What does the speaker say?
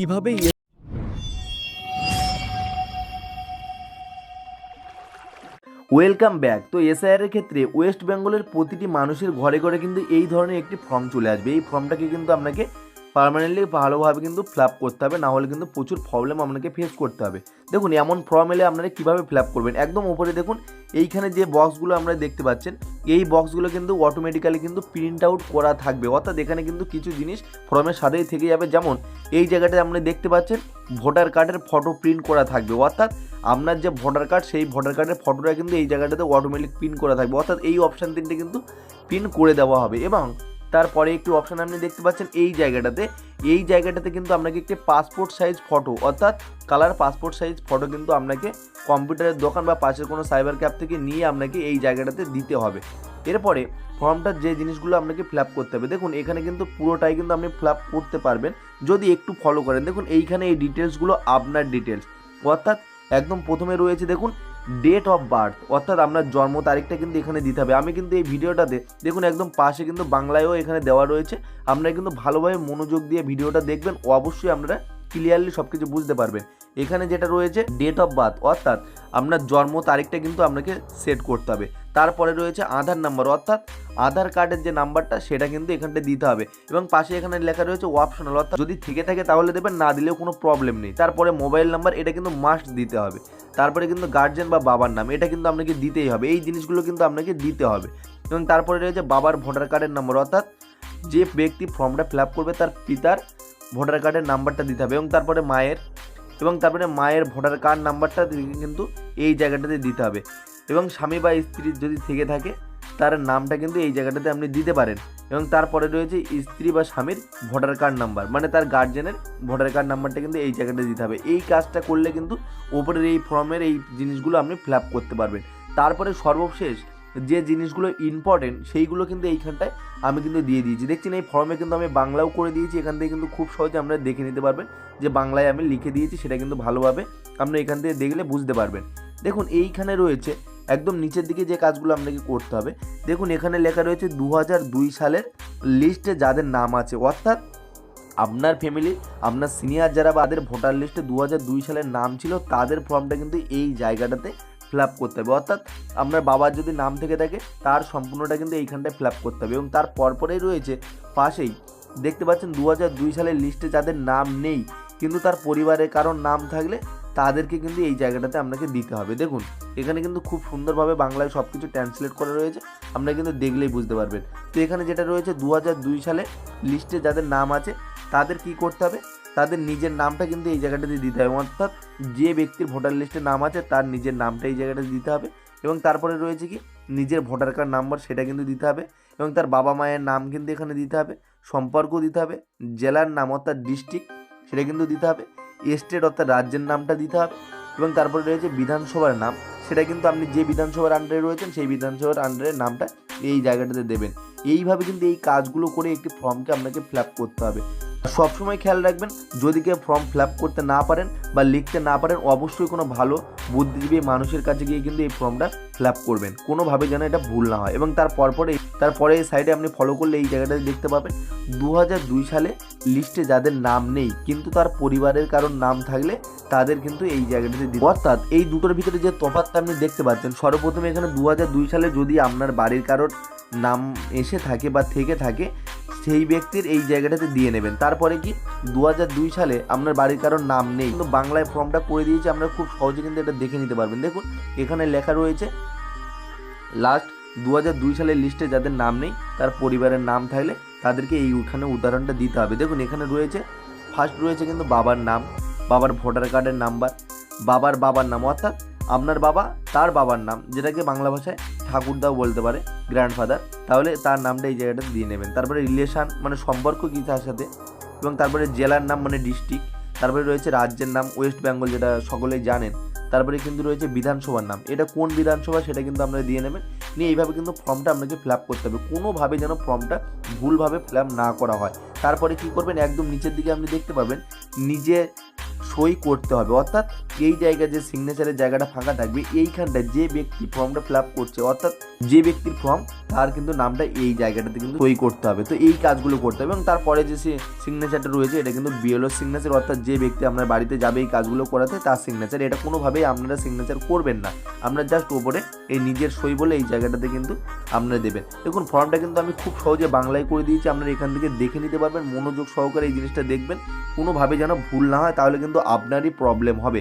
কীভাবে welcome back তো SIR এর ক্ষেত্রে ওয়েস্ট বেঙ্গলের প্রতিটি মানুষের ঘরে ঘরে কিন্তু এই ধরনের একটি ফর্ম চলে আসবে। এই ফর্মটাকে কিন্তু আপনাকে পার্মানেন্টলি ভালোভাবে কিন্তু ফিল করতে হবে না হলে কিন্তু প্রচুর প্রবলেম আপনাকে ফেস করতে হবে। দেখুন, এমন ফর্ম এলে আপনারা কীভাবে ফিল করবেন? একদম উপরে দেখুন, এইখানে যে বক্সগুলো আমরা দেখতে পাচ্ছেন, এই বক্সগুলো কিন্তু অটোমেটিক্যালি কিন্তু প্রিন্ট আউট করা থাকবে। অর্থাৎ এখানে কিন্তু কিছু জিনিস ফর্মের সাথেই থেকে যাবে। যেমন, এই জায়গাটায় আপনি দেখতে পাচ্ছেন ভোটার কার্ডের ফটো প্রিন্ট করা থাকবে। অর্থাৎ আপনার যে ভোটার কার্ড সেই ভোটার কার্ডের ফটোটা কিন্তু এই জায়গাটাতে অটোমেটিক প্রিন্ট করা থাকবে। অর্থাৎ এই অপশান তিনটে কিন্তু প্রিন্ট করে দেওয়া হবে। এবং তারপরে একটি অপশান আপনি দেখতে পাচ্ছেন এই জায়গাটাতে। এই জায়গাটাতে কিন্তু আপনাকে একটি পাসপোর্ট সাইজ ফটো অর্থাৎ কালার পাসপোর্ট সাইজ ফটো কিন্তু আপনাকে কম্পিউটারের দোকান বা পাশের কোনো সাইবার ক্যাব থেকে নিয়ে আপনাকে এই জায়গাটাতে দিতে হবে। এরপরে ফর্মটার যে জিনিসগুলো আপনাকে ফিল করতে হবে, দেখুন এখানে কিন্তু পুরোটাই কিন্তু আপনি ফিল করতে পারবেন। যদি একটু ফলো করেন, দেখুন এইখানে এই ডিটেলসগুলো আপনার ডিটেলস অর্থাৎ একদম প্রথমে রয়েছে, দেখুন ডেট অফ বার্থ অর্থাৎ আপনার জন্ম তারিখটা কিন্তু এখানে দিতে হবে। আমি কিন্তু এই ভিডিওটাতে, দেখুন একদম পাশে কিন্তু বাংলায়ও এখানে দেওয়া রয়েছে। আপনারা কিন্তু ভালোভাবে মনোযোগ দিয়ে ভিডিওটা দেখবেন, অবশ্যই আপনারা ক্লিয়ারলি সব কিছু বুঝতে পারবেন। এখানে যেটা রয়েছে ডেট অফ বার্থ অর্থাৎ আপনার জন্ম তারিখটা কিন্তু আপনাকে সেট করতে হবে। তারপরে রয়েছে আধার নাম্বার অর্থাৎ আধার কার্ডের যে নাম্বারটা, সেটা কিন্তু এখানটা দিতে হবে। এবং পাশে এখানে লেখা রয়েছে অপশনাল অর্থাৎ যদি থেকে থাকে তাহলে দেবেন, না দিলেও কোনো প্রবলেম নেই। তারপরে মোবাইল নাম্বার এটা কিন্তু মাস্ট দিতে হবে। তারপরে কিন্তু গার্জেন বা বাবার নাম, এটা কিন্তু আপনাকে দিতেই হবে। এই জিনিসগুলো কিন্তু আপনাকে দিতে হবে। এবং তারপরে রয়েছে বাবার ভোটার কার্ডের নম্বর অর্থাৎ যে ব্যক্তি ফর্মটা ফিল করবে, তার পিতার ভোটার কার্ডের নাম্বারটা দিতে হবে। এবং তারপরে মায়ের, এবং তারপরে মায়ের ভোটার কার্ড নাম্বারটা কিন্তু এই জায়গাটাতে দিতে হবে। এবং স্বামী বা স্ত্রীর যদি থেকে থাকে তার নামটা কিন্তু এই জায়গাটাতে আপনি দিতে পারেন। এবং তারপরে রয়েছে স্ত্রী বা স্বামীর ভোটার কার্ড নাম্বার। মানে তার গার্জেনের ভোটার কার্ড নাম্বারটা কিন্তু এই জায়গাটা দিতে হবে। এই কাজটা করলে কিন্তু ওপরের এই ফর্মের এই জিনিসগুলো আপনি ফিল করতে পারবেন। তারপরে সর্বশেষ যে জিনিসগুলো ইম্পর্টেন্ট সেইগুলো কিন্তু এইখানটায় আমি কিন্তু দিয়ে দিয়েছি। দেখছেন, এই ফর্মে কিন্তু আমি বাংলাও করে দিয়েছি। এখান থেকে কিন্তু খুব সহজে আপনারা দেখে নিতে পারবেন যে বাংলায় আমি লিখে দিয়েছি, সেটা কিন্তু ভালোভাবে আপনি এখান থেকে দেখলে বুঝতে পারবেন। দেখুন, এইখানে রয়েছে একদম নিচের দিকে যে কাজগুলো আপনাকে করতে হবে। দেখুন, এখানে লেখা রয়েছে দু সালের লিস্টে যাদের নাম আছে, অর্থাৎ আপনার ফ্যামিলি আপনার সিনিয়র যারা বা তাদের ভোটার লিস্টে দু সালের নাম ছিল, তাদের ফর্মটা কিন্তু এই জায়গাটাতে ফিল করতে হবে। অর্থাৎ আপনার বাবার যদি নাম থেকে থাকে, তার সম্পূর্ণটা কিন্তু এইখানটায় ফিল করতে হবে এবং তার পরপরেই রয়েছে পাশেই। দেখতে পাচ্ছেন দু সালের লিস্টে যাদের নাম নেই, কিন্তু তার পরিবারের কারোর নাম থাকলে তাদেরকে কিন্তু এই জায়গাটাতে আপনাকে দিতে হবে। দেখুন, এখানে কিন্তু খুব সুন্দরভাবে বাংলায় সব কিছু ট্রান্সলেট করা রয়েছে। আপনারা কিন্তু দেখলেই বুঝতে পারবেন। তো এখানে যেটা রয়েছে দু সালে লিস্টে যাদের নাম আছে, তাদের কি করতে হবে? তাদের নিজের নামটা কিন্তু এই জায়গাটাতে দিতে হবে। অর্থাৎ যে ব্যক্তির ভোটার লিস্টে নাম আছে, তার নিজের নামটা এই জায়গাটাতে দিতে হবে। এবং তারপরে রয়েছে কি, নিজের ভোটার কার্ড নাম্বার সেটা কিন্তু দিতে হবে। এবং তার বাবা মায়ের নাম কিন্তু এখানে দিতে হবে। সম্পর্ক দিতে হবে। জেলার নাম অর্থাৎ ডিস্ট্রিক্ট সেটা কিন্তু দিতে হবে। স্টেট অর্থাৎ রাজ্যের নামটা দিতে হবে এবং তারপরে রয়েছে বিধানসভার নাম। সেটা কিন্তু আপনি যে বিধানসভার আন্ডারে রয়েছেন, সেই বিধানসভার আন্ডারের নামটা এই জায়গাটাতে দেবেন। এইভাবে কিন্তু এই কাজগুলো করে একটি ফর্মকে আপনাকে ফিল করতে হবে। সবসময় খেয়াল রাখবেন, যদি কেউ ফর্ম ফিল করতে না পারেন বা লিখতে না পারেন, অবশ্যই কোনো ভালো বুদ্ধিজীবী মানুষের কাছে গিয়ে কিন্তু এই ফর্মটা ফিল করবেন। কোনোভাবে যেন এটা ভুল না হয়। এবং তার পরপরে তারপরে এই সাইডে আপনি ফলো করলে এই জায়গাটাতে দেখতে পাবেন দু দুই সালে লিস্টে যাদের নাম নেই, কিন্তু তার পরিবারের কারোর নাম থাকলে তাদের কিন্তু এই জায়গাটাতে দিতে অর্থাৎ এই দুটোর ভিতরে যে তফাৎটা আপনি দেখতে পাচ্ছেন, সর্বপ্রথমে এখানে দু দুই সালে যদি আপনার বাড়ির কারোর নাম এসে থাকে বা থেকে থাকে, সেই ব্যক্তির এই জায়গাটাতে দিয়ে নেবেন। তারপরে কি? দু দুই সালে আপনার বাড়ির কারোর নাম নেই। কিন্তু বাংলায় ফর্মটা করে দিয়েছে, আপনারা খুব সহজে কিন্তু এটা দেখে নিতে পারবেন। দেখুন, এখানে লেখা রয়েছে লাস্ট দু দুই সালের লিস্টে যাদের নাম নেই, তার পরিবারের নাম থাকলে তাদেরকে এই ওখানে উদাহরণটা দিতে হবে। দেখুন, এখানে রয়েছে ফার্স্ট রয়েছে কিন্তু বাবার নাম, বাবার ভোটার কার্ডের নাম্বার বাবার বাবার নাম, অর্থাৎ আপনার বাবা, তার বাবার নাম, যেটাকে বাংলা ভাষায় ঠাকুরদাও বলতে পারে গ্র্যান্ডফাদার তাহলে তার নামটা এই জায়গাটা দিয়ে নেবেন। তারপরে রিলেশান মানে সম্পর্ক কী তার সাথে, এবং তারপরে জেলার নাম মানে ডিস্ট্রিক্ট তারপরে রয়েছে রাজ্যের নাম ওয়েস্ট বেঙ্গল যেটা সকলেই জানেন। তারপরে কিন্তু রয়েছে বিধানসভার নাম। এটা কোন বিধানসভা সেটা কিন্তু আপনারা দিয়ে নেবেন। নিয়ে এইভাবে কিন্তু ফর্মটা আপনাকে ফিল আপ করতে হবে। কোনোভাবে যেন ফর্মটা ভুলভাবে ফিল আপ না করা হয়। তারপরে কি করবেন? একদম নিচের দিকে আপনি দেখতে পাবেন, নিজে সই করতে হবে। অর্থাৎ এই জায়গায় যে সিগনেচারের জায়গাটা ফাঁকা থাকবে, এইখানটায় যে ব্যক্তি ফর্মটা ফিল করছে, অর্থাৎ যে ব্যক্তির ফর্ম তার কিন্তু নামটা এই জায়গাটাতে কিন্তু সই করতে হবে। তো এই কাজগুলো করতে হবে এবং তারপরে যে সে সিগনেচারটা রয়েছে, এটা কিন্তু বিএলও সিগনেচার অর্থাৎ যে ব্যক্তি আপনার বাড়িতে যাবে এই কাজগুলো করাতে, তার সিগনেচার এটা কোনোভাবেই আপনারা সিগনেচার করবেন না। আপনারা জাস্ট ওপরে এই নিজের সই বলে এই জায়গাটাতে কিন্তু আপনারা দেবেন। দেখুন ফর্মটা কিন্তু আমি খুব সহজে বাংলায় করে দিয়েছি, আপনারা এখান থেকে দেখে নিতে পারবেন, মনোযোগ সহকারে এই জিনিসটা দেখবেন। কোনোভাবে যেন ভুল না হয়, তাহলে কিন্তু আপনারই প্রবলেম হবে।